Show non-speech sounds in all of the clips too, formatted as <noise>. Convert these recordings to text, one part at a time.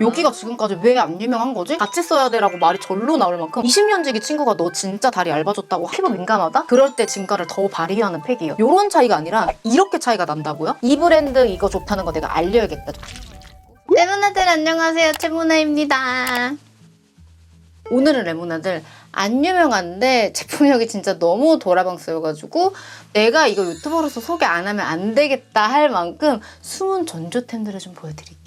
여기가 지금까지 왜 안 유명한 거지? 같이 써야 돼라고 말이 절로 나올 만큼 20년지기 친구가 너 진짜 다리 얇아졌다고 피부 민감하다? 그럴 때 진가를 더 발휘하는 팩이에요. 요런 차이가 아니라 이렇게 차이가 난다고요? 이 브랜드 이거 좋다는 거 내가 알려야겠다. 레몬아들 안녕하세요. 채모나입니다. 오늘은 레몬아들 안 유명한데 제품력이 진짜 너무 도라방스여가지고 내가 이거 유튜버로서 소개 안 하면 안 되겠다 할 만큼 숨은 전조템들을 좀 보여드릴게요.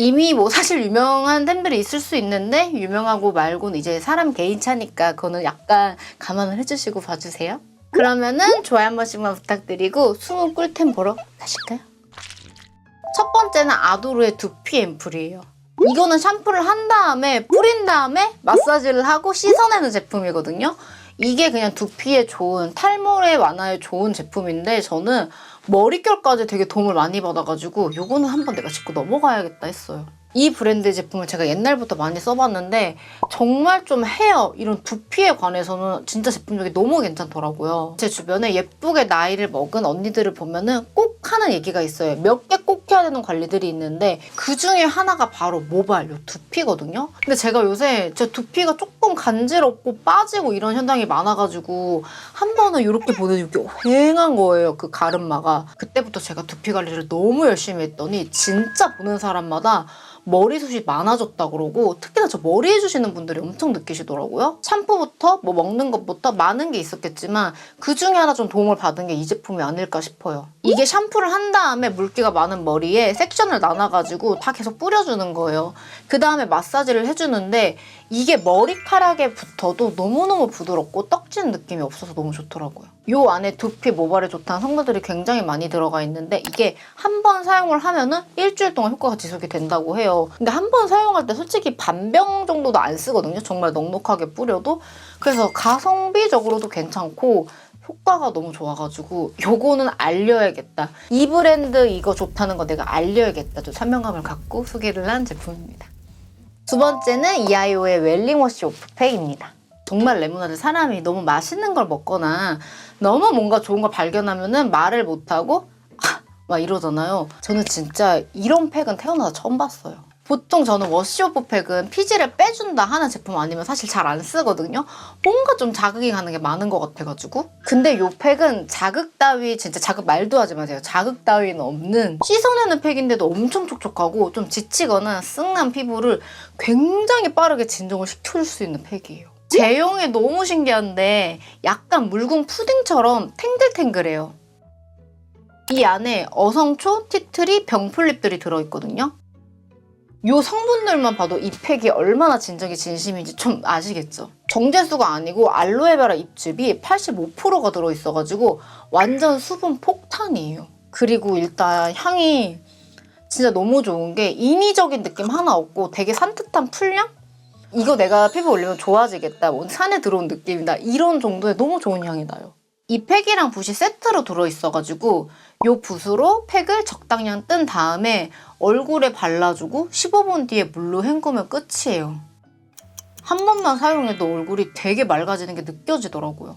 이미 뭐 사실 유명한 템들이 있을 수 있는데 유명하고 말고는 이제 사람 개인 차니까 그거는 약간 감안을 해주시고 봐주세요. 그러면은 좋아요 한 번씩만 부탁드리고 숨은 꿀템 보러 가실까요? 첫 번째는 아도르의 두피 앰플이에요. 이거는 샴푸를 한 다음에 뿌린 다음에 마사지를 하고 씻어내는 제품이거든요. 이게 그냥 두피에 좋은 탈모의 완화에 좋은 제품인데 저는 머릿결까지 되게 도움을 많이 받아가지고 요거는 한번 내가 짚고 넘어가야겠다 했어요. 이 브랜드 제품을 제가 옛날부터 많이 써봤는데 정말 좀 헤어 이런 두피에 관해서는 진짜 제품력이 너무 괜찮더라고요. 제 주변에 예쁘게 나이를 먹은 언니들을 보면은 꼭 하는 얘기가 있어요. 몇 개 꼭 해야 되는 관리들이 있는데 그 중에 하나가 바로 모발, 요 두피거든요. 근데 제가 요새 제 두피가 조금 간지럽고 빠지고 이런 현상이 많아가지고 한 번은 이렇게 보내는 게 휑한 거예요. 그 가름마가. 그때부터 제가 두피 관리를 너무 열심히 했더니 진짜 보는 사람마다 머리숱이 많아졌다 그러고 특히나 저 머리 해주시는 분들이 엄청 느끼시더라고요. 샴푸부터 뭐 먹는 것부터 많은 게 있었겠지만 그 중에 하나 좀 도움을 받은 게 이 제품이 아닐까 싶어요. 이게 샴푸를 한 다음에 물기가 많은 머리에 섹션을 나눠가지고 다 계속 뿌려주는 거예요. 그 다음에 마사지를 해주는데 이게 머리카락에 붙어도 너무너무 부드럽고 떡지는 느낌이 없어서 너무 좋더라고요. 요 안에 두피 모발에 좋다는 성분들이 굉장히 많이 들어가 있는데 이게 한 번 사용을 하면은 일주일 동안 효과가 지속이 된다고 해요. 근데 한 번 사용할 때 솔직히 반병 정도도 안 쓰거든요. 정말 넉넉하게 뿌려도. 그래서 가성비적으로도 괜찮고 효과가 너무 좋아가지고 요거는 알려야겠다. 이 브랜드 이거 좋다는 거 내가 알려야겠다. 좀 설명감을 갖고 소개를 한 제품입니다. 두 번째는 이아이오의 웰링워시 오프팩입니다. 정말 레모나드 사람이 너무 맛있는 걸 먹거나 너무 뭔가 좋은 걸 발견하면은 말을 못하고 아, 막 이러잖아요. 저는 진짜 이런 팩은 태어나서 처음 봤어요. 보통 저는 워시오프 팩은 피지를 빼준다 하는 제품 아니면 사실 잘 안 쓰거든요. 뭔가 좀 자극이 가는 게 많은 것 같아가지고. 근데 이 팩은 자극 따위, 진짜 자극 말도 하지 마세요. 자극 따위는 없는 씻어내는 팩인데도 엄청 촉촉하고 좀 지치거나 쓱난 피부를 굉장히 빠르게 진정을 시켜줄 수 있는 팩이에요. 제형이 너무 신기한데 약간 묽은 푸딩처럼 탱글탱글해요. 이 안에 어성초, 티트리, 병풀립들이 들어있거든요. 요 성분들만 봐도 이 팩이 얼마나 진정이 진심인지 좀 아시겠죠? 정제수가 아니고 알로에베라 잎즙이 85%가 들어있어가지고 완전 수분 폭탄이에요. 그리고 일단 향이 진짜 너무 좋은 게 인위적인 느낌 하나 없고 되게 산뜻한 풀향? 이거 내가 피부 올리면 좋아지겠다. 뭐 산에 들어온 느낌이다. 이런 정도의 너무 좋은 향이 나요. 이 팩이랑 붓이 세트로 들어있어가지고 요 붓으로 팩을 적당량 뜬 다음에 얼굴에 발라주고 15분 뒤에 물로 헹구면 끝이에요. 한 번만 사용해도 얼굴이 되게 맑아지는 게 느껴지더라고요.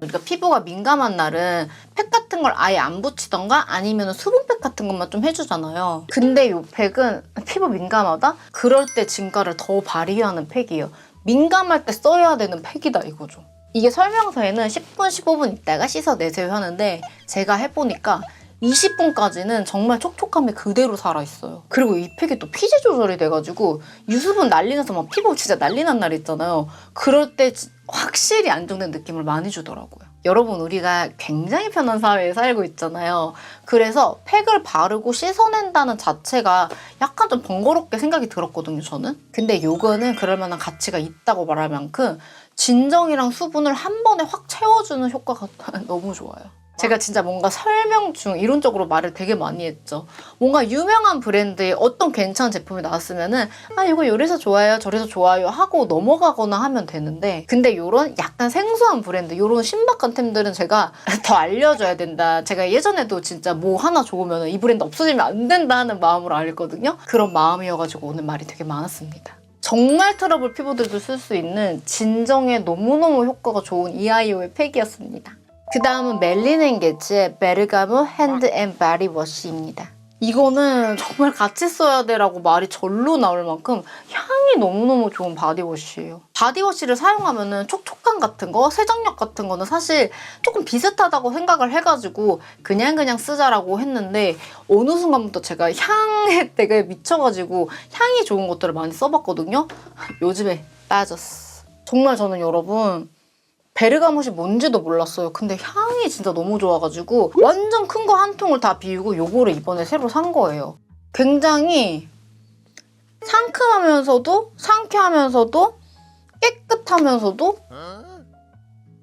그러니까 피부가 민감한 날은 팩 같은 걸 아예 안 붙이던가 아니면 수분팩 같은 것만 좀 해주잖아요. 근데 이 팩은 피부 민감하다? 그럴 때 진가를 더 발휘하는 팩이에요. 민감할 때 써야 되는 팩이다 이거죠. 이게 설명서에는 10분, 15분 있다가 씻어 내세요 하는데 제가 해보니까 20분까지는 정말 촉촉함이 그대로 살아있어요. 그리고 이 팩이 또 피지 조절이 돼가지고 유수분 난리나서 막 피부 진짜 난리 난 날 있잖아요. 그럴 때 지- 확실히 안정된 느낌을 많이 주더라고요. 여러분 우리가 굉장히 편한 사회에 살고 있잖아요. 그래서 팩을 바르고 씻어낸다는 자체가 약간 좀 번거롭게 생각이 들었거든요, 저는. 근데 요거는 그럴 만한 가치가 있다고 말할 만큼 진정이랑 수분을 한 번에 확 채워주는 효과가 <laughs> 너무 좋아요. 제가 진짜 뭔가 설명 중 이론적으로 말을 되게 많이 했죠. 뭔가 유명한 브랜드의 어떤 괜찮은 제품이 나왔으면은 아 이거 요래서 좋아요 저래서 좋아요 하고 넘어가거나 하면 되는데 근데 요런 약간 생소한 브랜드 요런 신박한 템들은 제가 <laughs> 더 알려줘야 된다. 제가 예전에도 진짜 뭐 하나 좋으면 이 브랜드 없어지면 안 된다 하는 마음으로 알거든요. 그런 마음이어가지고 오늘 말이 되게 많았습니다. 정말 트러블 피부들도 쓸 수 있는 진정에 너무너무 효과가 좋은 이아이오의 팩이었습니다. 그 다음은 멜리넨 게츠의 베르가모 핸드 앤 바디 워시입니다. 이거는 정말 같이 써야 돼라고 말이 절로 나올 만큼 향이 너무너무 좋은 바디워시예요. 바디워시를 사용하면 은 촉촉함 같은 거, 세정력 같은 거는 사실 조금 비슷하다고 생각을 해가지고 그냥 그냥 쓰자라고 했는데 어느 순간부터 제가 향에 <laughs> 되게 미쳐가지고 향이 좋은 것들을 많이 써봤거든요. 요즘에 빠졌어. 정말 저는 여러분 베르가못이 뭔지도 몰랐어요. 근데 향이 진짜 너무 좋아가지고 완전 큰 거 한 통을 다 비우고 요거를 이번에 새로 산 거예요. 굉장히 상큼하면서도 상쾌하면서도 깨끗하면서도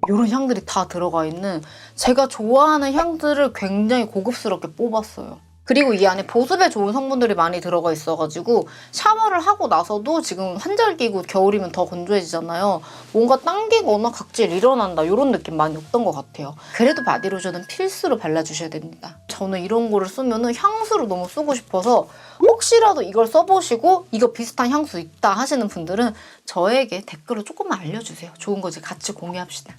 이런 향들이 다 들어가 있는 제가 좋아하는 향들을 굉장히 고급스럽게 뽑았어요. 그리고 이 안에 보습에 좋은 성분들이 많이 들어가 있어가지고 샤워를 하고 나서도 지금 환절 끼고 겨울이면 더 건조해지잖아요. 뭔가 당기거나 각질 일어난다 이런 느낌 많이 없던 것 같아요. 그래도 바디로션은 필수로 발라주셔야 됩니다. 저는 이런 거를 쓰면은 향수로 너무 쓰고 싶어서 혹시라도 이걸 써보시고 이거 비슷한 향수 있다 하시는 분들은 저에게 댓글로 조금만 알려주세요. 좋은 거지 같이 공유합시다.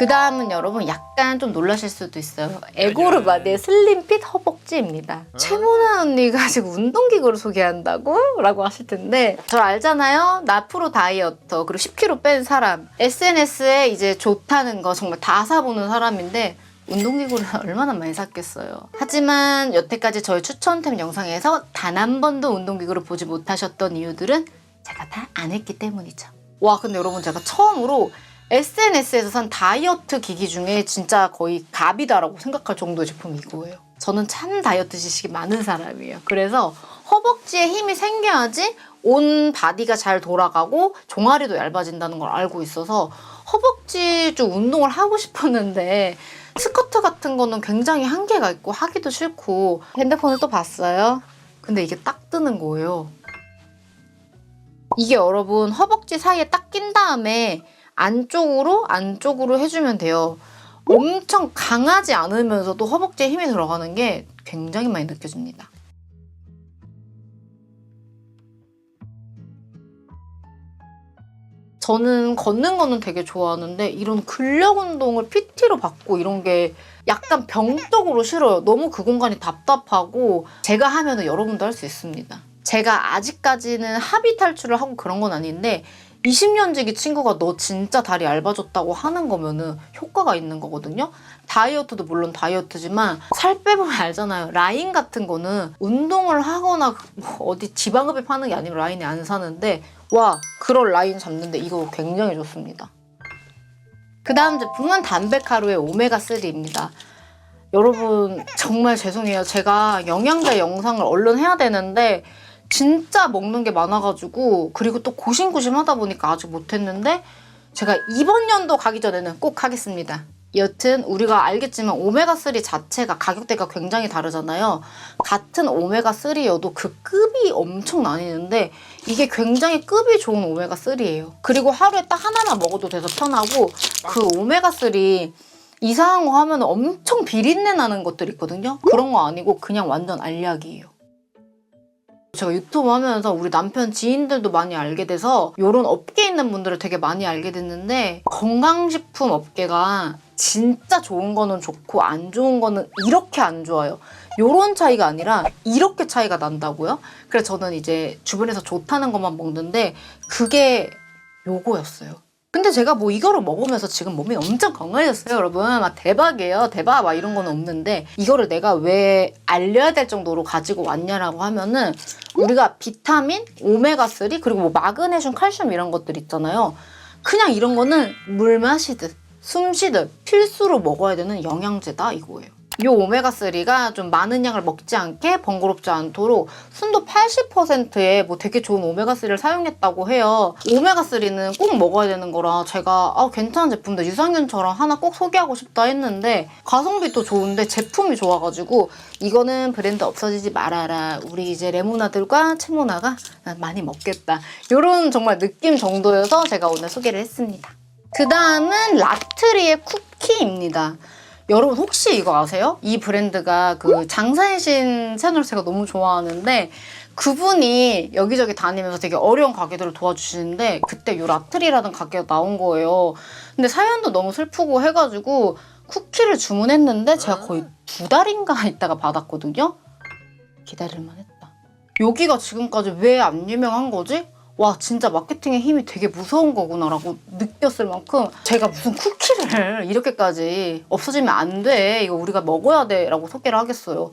그 다음은 여러분 약간 좀 놀라실 수도 있어요. 에고르바디의 슬림핏 허벅지입니다. 최모나 언니가 지금 운동기구를 소개한다고? 라고 하실 텐데 저 알잖아요. 나 프로 다이어터 그리고 10kg 뺀 사람 SNS에 이제 좋다는 거 정말 다 사보는 사람인데 운동기구를 <laughs> 얼마나 많이 샀겠어요. 하지만 여태까지 저희 추천템 영상에서 단 한 번도 운동기구를 보지 못하셨던 이유들은 제가 다 안 했기 때문이죠. 와 근데 여러분 제가 처음으로 SNS에서 산 다이어트 기기 중에 진짜 거의 갑이다라고 생각할 정도의 제품이 이거예요. 저는 참 다이어트 지식이 많은 사람이에요. 그래서 허벅지에 힘이 생겨야지 온 바디가 잘 돌아가고 종아리도 얇아진다는 걸 알고 있어서 허벅지 쪽 운동을 하고 싶었는데 스커트 같은 거는 굉장히 한계가 있고 하기도 싫고 핸드폰을 또 봤어요. 근데 이게 딱 뜨는 거예요. 이게 여러분 허벅지 사이에 딱 낀 다음에 안쪽으로 안쪽으로 해주면 돼요. 엄청 강하지 않으면서도 허벅지에 힘이 들어가는 게 굉장히 많이 느껴집니다. 저는 걷는 거는 되게 좋아하는데 이런 근력 운동을 PT로 받고 이런 게 약간 병적으로 싫어요. 너무 그 공간이 답답하고 제가 하면은 여러분도 할 수 있습니다. 제가 아직까지는 합의 탈출을 하고 그런 건 아닌데 20년 지기 친구가 너 진짜 다리 얇아졌다고 하는 거면은 효과가 있는 거거든요. 다이어트도 물론 다이어트지만 살 빼보면 알잖아요. 라인 같은 거는 운동을 하거나 뭐 어디 지방흡입 하는 게 아니면 라인이 안 사는데 와 그럴 라인 잡는데 이거 굉장히 좋습니다. 그 다음 제품은 담백 하루의 오메가3입니다. 여러분 정말 죄송해요. 제가 영양제 영상을 얼른 해야 되는데 진짜 먹는 게 많아가지고 그리고 또 고심고심 하다 보니까 아직 못했는데 제가 이번 연도 가기 전에는 꼭 하겠습니다. 여튼 우리가 알겠지만 오메가3 자체가 가격대가 굉장히 다르잖아요. 같은 오메가3여도 그 급이 엄청 나뉘는데 이게 굉장히 급이 좋은 오메가3예요. 그리고 하루에 딱 하나만 먹어도 돼서 편하고 그 오메가3 이상한 거 하면 엄청 비린내 나는 것들 있거든요. 그런 거 아니고 그냥 완전 알약이에요. 제가 유튜브 하면서 우리 남편 지인들도 많이 알게 돼서 이런 업계에 있는 분들을 되게 많이 알게 됐는데 건강식품 업계가 진짜 좋은 거는 좋고 안 좋은 거는 이렇게 안 좋아요. 요런 차이가 아니라 이렇게 차이가 난다고요? 그래서 저는 이제 주변에서 좋다는 것만 먹는데 그게 요거였어요. 근데 제가 뭐 이거를 먹으면서 지금 몸이 엄청 건강해졌어요, 여러분. 막 대박이에요. 대박 막 이런 건 없는데 이거를 내가 왜 알려야 될 정도로 가지고 왔냐라고 하면은 우리가 비타민, 오메가3 그리고 뭐 마그네슘, 칼슘 이런 것들 있잖아요. 그냥 이런 거는 물 마시듯 숨 쉬듯 필수로 먹어야 되는 영양제다 이거예요. 요 오메가3가 좀 많은 양을 먹지 않게 번거롭지 않도록 순도 80%의 뭐 되게 좋은 오메가3를 사용했다고 해요. 오메가3는 꼭 먹어야 되는 거라 제가 아, 괜찮은 제품들 유산균처럼 하나 꼭 소개하고 싶다 했는데 가성비도 좋은데 제품이 좋아가지고 이거는 브랜드 없어지지 말아라. 우리 이제 레모나들과 채모나가 많이 먹겠다. 이런 정말 느낌 정도여서 제가 오늘 소개를 했습니다. 그 다음은 라트리의 쿠키입니다. 여러분 혹시 이거 아세요? 이 브랜드가 그 장사의 신 채널 제가 너무 좋아하는데 그분이 여기저기 다니면서 되게 어려운 가게들을 도와주시는데 그때 요 라트리라는 가게가 나온 거예요. 근데 사연도 너무 슬프고 해가지고 쿠키를 주문했는데 제가 거의 두 달인가 <laughs> 있다가 받았거든요. 기다릴만 했다. 여기가 지금까지 왜 안 유명한 거지? 와 진짜 마케팅의 힘이 되게 무서운 거구나라고 느꼈을 만큼 제가 무슨 쿠키를 이렇게까지 없어지면 안 돼. 이거 우리가 먹어야 돼. 라고 소개를 하겠어요.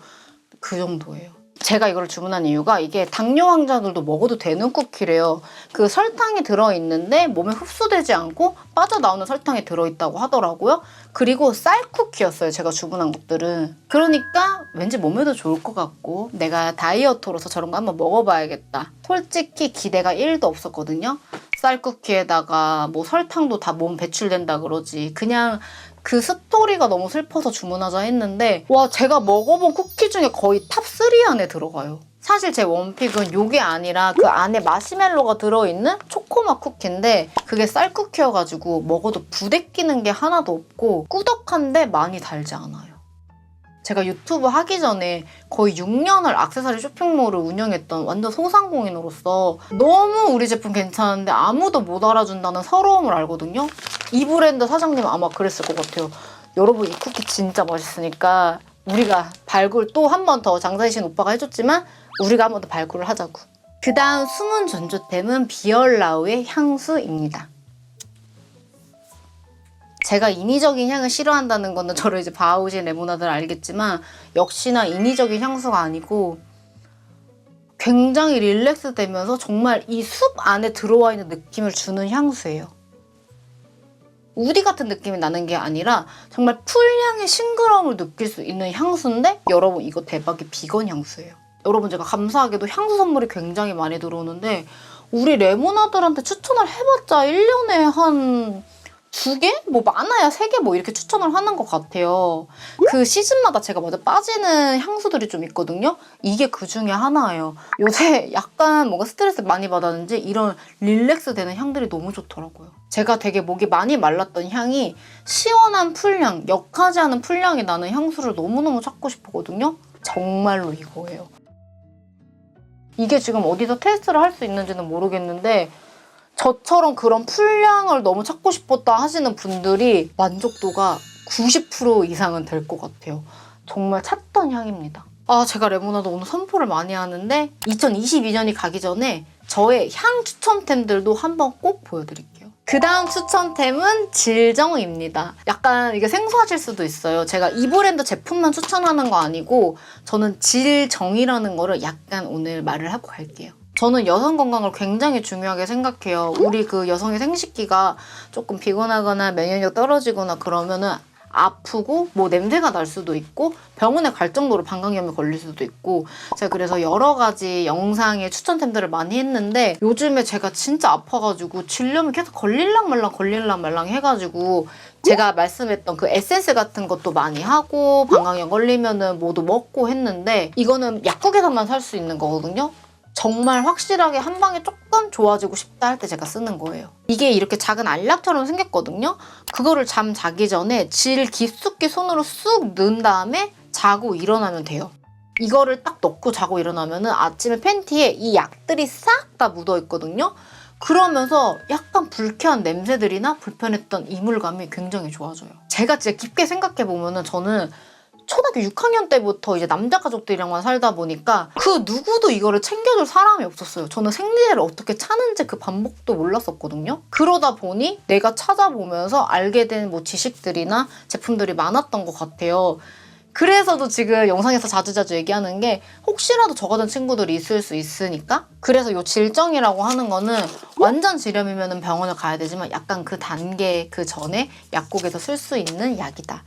그 정도예요. 제가 이걸 주문한 이유가 이게 당뇨 환자들도 먹어도 되는 쿠키래요. 그 설탕이 들어있는데 몸에 흡수되지 않고 빠져나오는 설탕이 들어있다고 하더라고요. 그리고 쌀 쿠키였어요. 제가 주문한 것들은. 그러니까 왠지 몸에도 좋을 것 같고 내가 다이어트로서 저런 거 한번 먹어봐야겠다. 솔직히 기대가 1도 없었거든요. 쌀 쿠키에다가 뭐 설탕도 다 몸 배출된다 그러지. 그냥 그 스토리가 너무 슬퍼서 주문하자 했는데 와 제가 먹어본 쿠키 중에 거의 탑3 안에 들어가요. 사실 제 원픽은 요게 아니라 그 안에 마시멜로가 들어있는 초코맛 쿠키인데 그게 쌀 쿠키여가지고 먹어도 부대끼는 게 하나도 없고 꾸덕한데 많이 달지 않아요. 제가 유튜브 하기 전에 거의 6년을 악세사리 쇼핑몰을 운영했던 완전 소상공인으로서 너무 우리 제품 괜찮은데 아무도 못 알아준다는 서러움을 알거든요. 이 브랜드 사장님 아마 그랬을 것 같아요. 여러분 이 쿠키 진짜 맛있으니까 우리가 발굴 또 한 번 더 장사이신 오빠가 해줬지만 우리가 한 번 더 발굴을 하자고. 그 다음 숨은 전조템은 비얼라우의 향수입니다. 제가 인위적인 향을 싫어한다는 거는 저를 이제 봐오신 레모나들 알겠지만 역시나 인위적인 향수가 아니고 굉장히 릴렉스 되면서 정말 이 숲 안에 들어와 있는 느낌을 주는 향수예요. 우디 같은 느낌이 나는 게 아니라 정말 풀향의 싱그러움을 느낄 수 있는 향수인데 여러분 이거 대박의 비건 향수예요. 여러분 제가 감사하게도 향수 선물이 굉장히 많이 들어오는데 우리 레모나들한테 추천을 해봤자 1년에 한 두 개? 뭐 많아야 세 개 뭐 이렇게 추천을 하는 것 같아요. 그 시즌마다 제가 먼저 빠지는 향수들이 좀 있거든요. 이게 그 중에 하나예요. 요새 약간 뭔가 스트레스 많이 받았는지 이런 릴렉스 되는 향들이 너무 좋더라고요. 제가 되게 목이 많이 말랐던 향이 시원한 풀향, 역하지 않은 풀향이 나는 향수를 너무너무 찾고 싶었거든요. 정말로 이거예요. 이게 지금 어디서 테스트를 할 수 있는지는 모르겠는데 저처럼 그런 풀량을 너무 찾고 싶었다 하시는 분들이 만족도가 90% 이상은 될 것 같아요. 정말 찾던 향입니다. 아, 제가 레모나드 오늘 선포를 많이 하는데 2022년이 가기 전에 저의 향 추천템들도 한번 꼭 보여드릴게요. 그 다음 추천템은 질정입니다. 약간 이게 생소하실 수도 있어요. 제가 이 브랜드 제품만 추천하는 거 아니고 저는 질정이라는 거를 약간 오늘 말을 하고 갈게요. 저는 여성 건강을 굉장히 중요하게 생각해요. 우리 그 여성의 생식기가 조금 피곤하거나 면역력 떨어지거나 그러면은 아프고 뭐 냄새가 날 수도 있고 병원에 갈 정도로 방광염이 걸릴 수도 있고 제가 그래서 여러 가지 영상에 추천템들을 많이 했는데 요즘에 제가 진짜 아파가지고 질염이 계속 걸릴랑 말랑 걸릴랑 말랑 해가지고 제가 말씀했던 그 에센스 같은 것도 많이 하고 방광염 걸리면은 모두 먹고 했는데 이거는 약국에서만 살 수 있는 거거든요. 정말 확실하게 한 방에 조금 좋아지고 싶다 할 때 제가 쓰는 거예요. 이게 이렇게 작은 알약처럼 생겼거든요. 그거를 잠 자기 전에 질 깊숙이 손으로 쑥 넣은 다음에 자고 일어나면 돼요. 이거를 딱 넣고 자고 일어나면은 아침에 팬티에 이 약들이 싹 다 묻어 있거든요. 그러면서 약간 불쾌한 냄새들이나 불편했던 이물감이 굉장히 좋아져요. 제가 진짜 깊게 생각해 보면은 저는 초등학교 6학년 때부터 이제 남자 가족들이랑만 살다 보니까 그 누구도 이거를 챙겨줄 사람이 없었어요. 저는 생리대를 어떻게 차는지 그 반복도 몰랐었거든요. 그러다 보니 내가 찾아보면서 알게 된 뭐 지식들이나 제품들이 많았던 것 같아요. 그래서도 지금 영상에서 자주자주 얘기하는 게 혹시라도 저 같은 친구들이 있을 수 있으니까 그래서 요 질정이라고 하는 거는 완전 질염이면 병원을 가야 되지만 약간 그 단계 그 전에 약국에서 쓸 수 있는 약이다.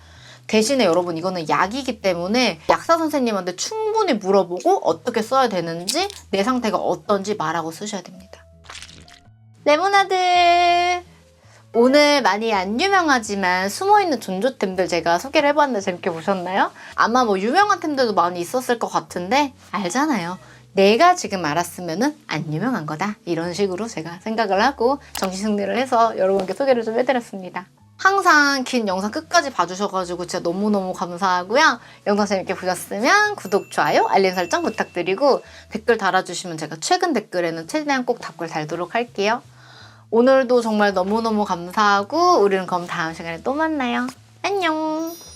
대신에 여러분 이거는 약이기 때문에 약사 선생님한테 충분히 물어보고 어떻게 써야 되는지 내 상태가 어떤지 말하고 쓰셔야 됩니다. 레모나드 오늘 많이 안 유명하지만 숨어있는 존조템들 제가 소개를 해봤는데 재밌게 보셨나요? 아마 뭐 유명한 템들도 많이 있었을 것 같은데 알잖아요. 내가 지금 알았으면은 안 유명한 거다. 이런 식으로 제가 생각을 하고 정신 승리를 해서 여러분께 소개를 좀 해드렸습니다. 항상 긴 영상 끝까지 봐주셔가지고 진짜 너무너무 감사하고요. 영상 재밌게 보셨으면 구독, 좋아요, 알림 설정 부탁드리고 댓글 달아주시면 제가 최근 댓글에는 최대한 꼭 답글 달도록 할게요. 오늘도 정말 너무너무 감사하고 우리는 그럼 다음 시간에 또 만나요. 안녕.